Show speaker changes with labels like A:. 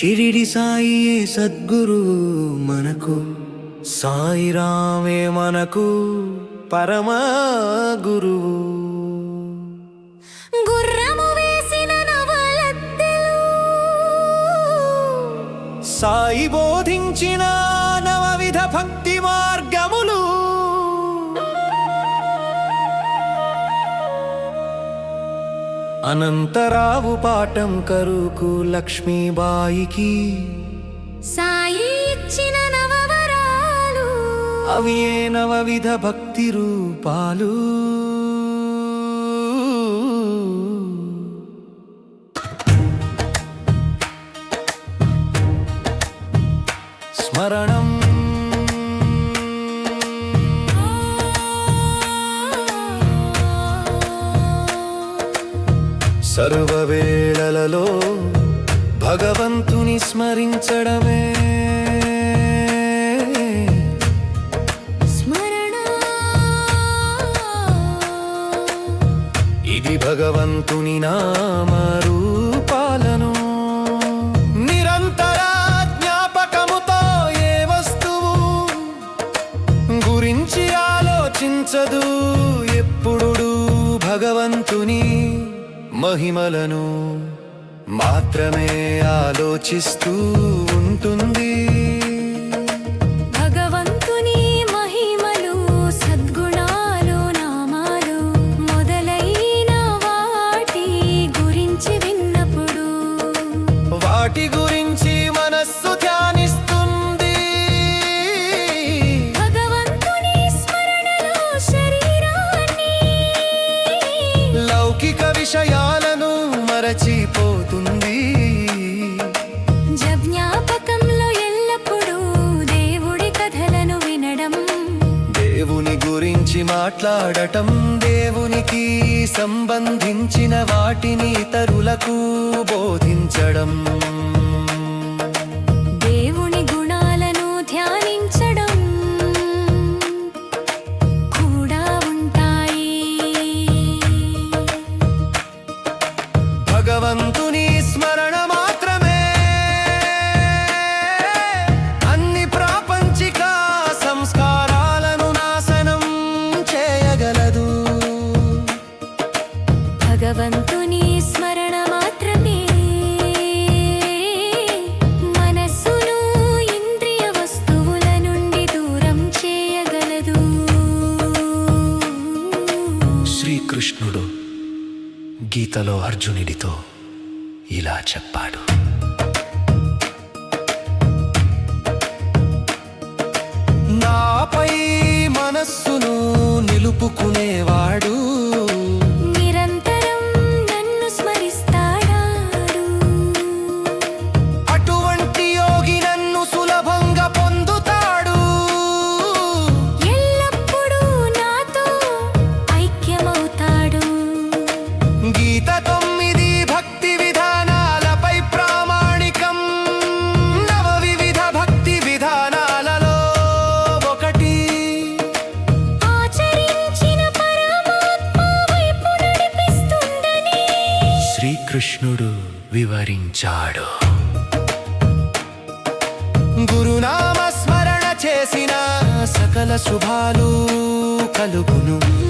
A: షిరిడి సాయియే సద్గురువు మనకు? సాయిరామే మనకు పరమ గురువు.
B: గుర్రము వేసిన నవలద్దెలు
A: సాయి బోధించిన నవవిధ భక్తి మార్గములు. అనంతరావు పాఠం కరుకు లక్ష్మీబాయికి.
B: సాయి ఇచ్చిన నవవరాలు.
A: అవి ఏ నవవిధ భక్తి రూపాలు? స్మరణం సర్వవేళలలో భగవంతుని స్మరించడమే.
B: స్మరణ.
A: ఇది భగవంతుని నామరూపాలను నిరంతర జ్ఞాపకముతో ఏ వస్తువు గురించి ఆలోచించదు. ఎప్పుడు భగవంతుని మహిమలను మాత్రమే ఆలోచిస్తూ ఉంటుంది.
B: భగవంతుని మహిమలు సద్గుణాలు నామాలు మొదలైన వాటి గురించి విన్నప్పుడు
A: వాటి గురించి మనస్సు ధ్యానిస్తుంది.
B: భగవంతుని స్మరణలో శరీరాన్ని
A: లౌకిక మరచిపోతుంది.
B: జజ్ఞాపకంలో ఎల్లప్పుడూ దేవుడి కథలను వినడం.
A: దేవుని గురించి మాట్లాడటం దేవునికి సంబంధించిన వాటిని ఇతరులకు బోధించడం. శ్రీకృష్ణుడు గీతలో అర్జునుడితో ఇలా చెప్పాడు. నాపై మనస్సును నిలుపుకునేవాడు కృష్ణుడు వివరించాడు. గురునామ స్మరణ చేసిన సకల శుభాలు కలుగును.